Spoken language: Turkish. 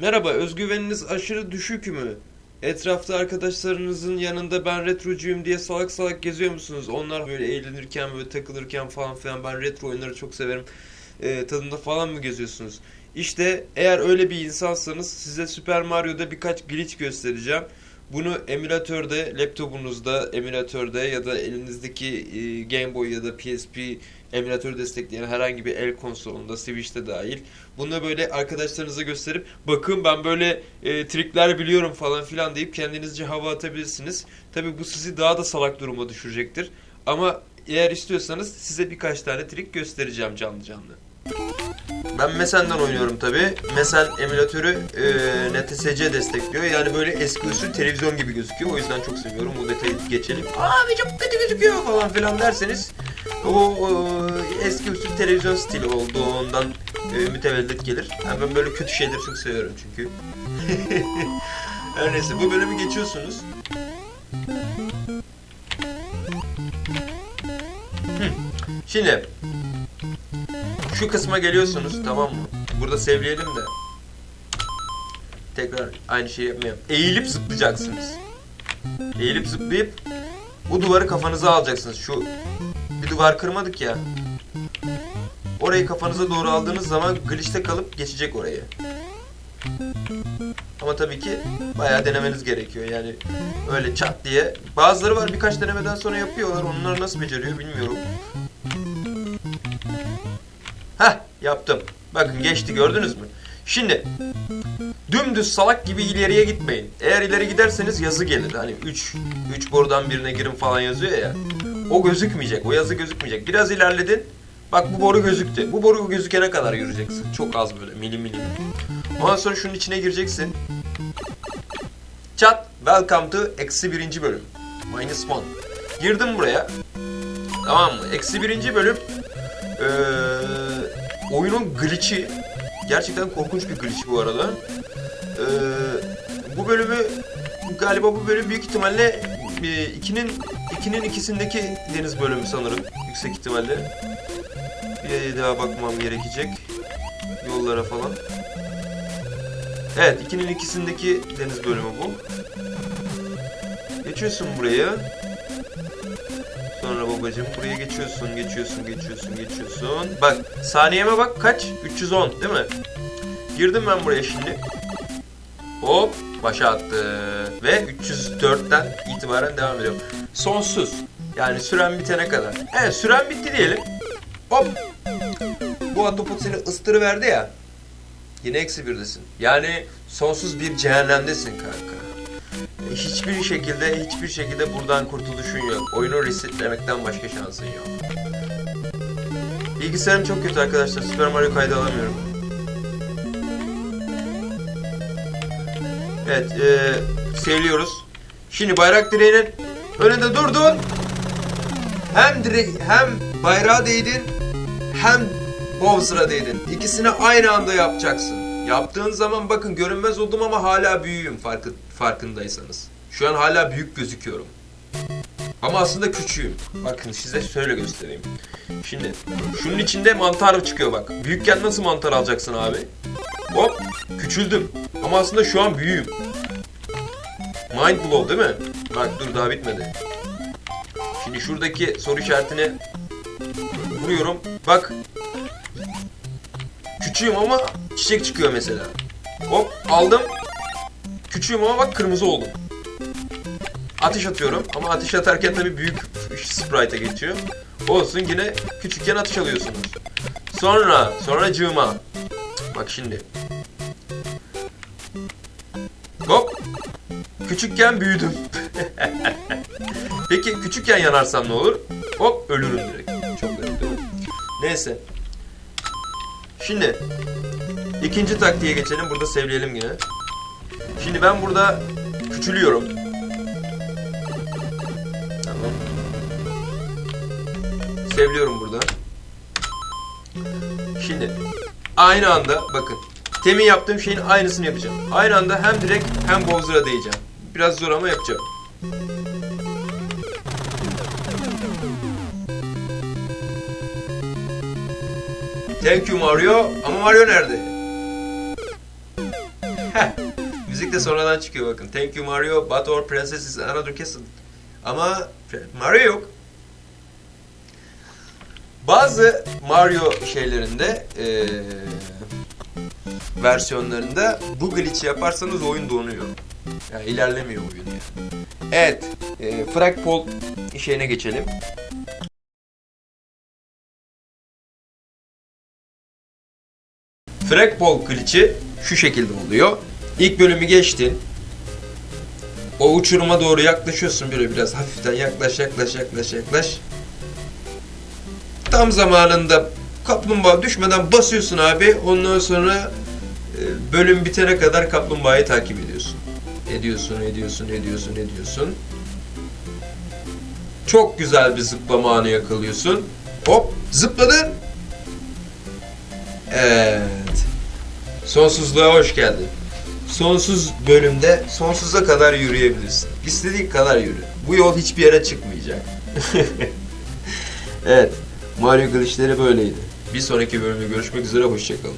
Merhaba, özgüveniniz aşırı düşük mü? Etrafta arkadaşlarınızın yanında ben retrocuyum diye salak salak geziyor musunuz? Onlar böyle eğlenirken, böyle takılırken falan filan ben retro oyunları çok severim. Ee, tadında falan mı geziyorsunuz? İşte eğer öyle bir insansanız size Super Mario'da birkaç glitch göstereceğim. Bunu emülatörde, laptopunuzda, emülatörde ya da elinizdeki e, Game Boy ya da PSP emülatör destekleyen herhangi bir el konsolunda, Switch'te dahil bunu böyle arkadaşlarınıza gösterip bakın ben böyle e, trikler biliyorum falan filan deyip kendinizce hava atabilirsiniz. Tabi bu sizi daha da salak duruma düşürecektir. Ama eğer istiyorsanız size birkaç tane trik göstereceğim canlı canlı. Ben Mesen'den oynuyorum tabi. Mesen emülatörü e, NTSC destekliyor. Yani böyle eski usul televizyon gibi gözüküyor. O yüzden çok seviyorum. Bu detayı geçelim. Abi çok kötü gözüküyor falan filan derseniz o, o eski usul televizyon stili olduğundan e, mütevellit gelir. Yani ben böyle kötü şeyleri çok seviyorum çünkü. Her neyse bu bölümü geçiyorsunuz. Şimdi şu kısma geliyorsunuz tamam mı? Burada sevleyelim de. Tekrar aynı şeyi yapmayalım. Eğilip zıplayacaksınız. Eğilip zıplayıp bu duvarı kafanıza alacaksınız. Şu bir duvar kırmadık ya. Orayı kafanıza doğru aldığınız zaman glitch'te kalıp geçecek orayı. Ama tabii ki bayağı denemeniz gerekiyor yani öyle çat diye. Bazıları var birkaç denemeden sonra yapıyorlar. Onlar nasıl beceriyor bilmiyorum. Yaptım. Bakın geçti gördünüz mü? Şimdi dümdüz salak gibi ileriye gitmeyin. Eğer ileri giderseniz yazı gelir. Hani 3 3 borudan birine girin falan yazıyor ya. O gözükmeyecek. O yazı gözükmeyecek. Biraz ilerledin. Bak bu boru gözüktü. Bu boru gözükene kadar yürüyeceksin. Çok az böyle milim milim. Ondan sonra şunun içine gireceksin. Chat. Welcome to eksi birinci bölüm. Minus one. Girdim buraya. Tamam mı? Eksi birinci bölüm. Ee, oyunun glitch'i. Gerçekten korkunç bir glitch bu arada. Ee, bu bölümü galiba bu bölüm büyük ihtimalle e, ikinin ikinin ikisindeki deniz bölümü sanırım. Yüksek ihtimalle. Bir daha bakmam gerekecek. Yollara falan. Evet, ikinin ikisindeki deniz bölümü bu. Geçiyorsun buraya. Sonra babacığım buraya geçiyorsun, geçiyorsun, geçiyorsun, geçiyorsun. Bak saniyeme bak kaç? 310 değil mi? Girdim ben buraya şimdi. Hop başa attı. Ve 304'ten itibaren devam ediyorum. Sonsuz. Yani süren bitene kadar. Evet süren bitti diyelim. Hop. Bu atopot seni ıstırıverdi ya. Yine eksi birdesin. Yani sonsuz bir cehennemdesin kanka. Hiçbir şekilde hiçbir şekilde buradan kurtuluşun yok. Oyunu resetlemekten başka şansın yok. Bilgisayarım çok kötü arkadaşlar. Super Mario kaydı alamıyorum. Evet, e, seviliyoruz. Şimdi bayrak direğinin önünde durdun. Hem dire hem bayrağa değdin hem Bowser'a değdin. İkisini aynı anda yapacaksın. Yaptığın zaman bakın görünmez oldum ama hala büyüğüm farkı, farkındaysanız. Şu an hala büyük gözüküyorum. Ama aslında küçüğüm. Bakın size şöyle göstereyim. Şimdi şunun içinde mantar çıkıyor bak. Büyükken nasıl mantar alacaksın abi? Hop küçüldüm. Ama aslında şu an büyüğüm. Mind blow değil mi? Bak dur daha bitmedi. Şimdi şuradaki soru işaretine vuruyorum. Bak. Küçüğüm ama çiçek çıkıyor mesela. Hop aldım. Küçüğüm ama bak kırmızı oldum. Ateş atıyorum ama ateş atarken tabii büyük sprite'a geçiyor. Olsun yine küçükken ateş alıyorsunuz. Sonra, sonra cığıma. Bak şimdi. Hop. Küçükken büyüdüm. Peki küçükken yanarsam ne olur? Hop ölürüm direkt. Çok garip değil mi? Neyse. Şimdi ikinci taktiğe geçelim. Burada sevleyelim yine. Şimdi ben burada küçülüyorum. Tamam. Sevliyorum burada. Şimdi aynı anda bakın temin yaptığım şeyin aynısını yapacağım. Aynı anda hem direkt hem Bowser'a değeceğim. Biraz zor ama yapacağım. Thank you Mario. Ama Mario nerede? Heh. Müzik de sonradan çıkıyor bakın. Thank you Mario, but our princess is another castle. Ama Mario yok. Bazı Mario şeylerinde eee, versiyonlarında bu glitch yaparsanız oyun donuyor. Yani ilerlemiyor oyun yani. Evet, e, Fragpol şeyine geçelim. Fragpol glitch'i şu şekilde oluyor. İlk bölümü geçtin. O uçuruma doğru yaklaşıyorsun böyle biraz hafiften yaklaş yaklaş yaklaş yaklaş. Tam zamanında kaplumbağa düşmeden basıyorsun abi. Ondan sonra e, bölüm bitene kadar kaplumbağayı takip ediyorsun. Ediyorsun, ediyorsun, ediyorsun, ediyorsun. Çok güzel bir zıplama anı yakalıyorsun. Hop, zıpladın. Evet. Sonsuzluğa hoş geldin. Sonsuz bölümde sonsuza kadar yürüyebilirsin. İstediğin kadar yürü. Bu yol hiçbir yere çıkmayacak. evet. Mario glitchleri böyleydi. Bir sonraki bölümde görüşmek üzere. Hoşçakalın.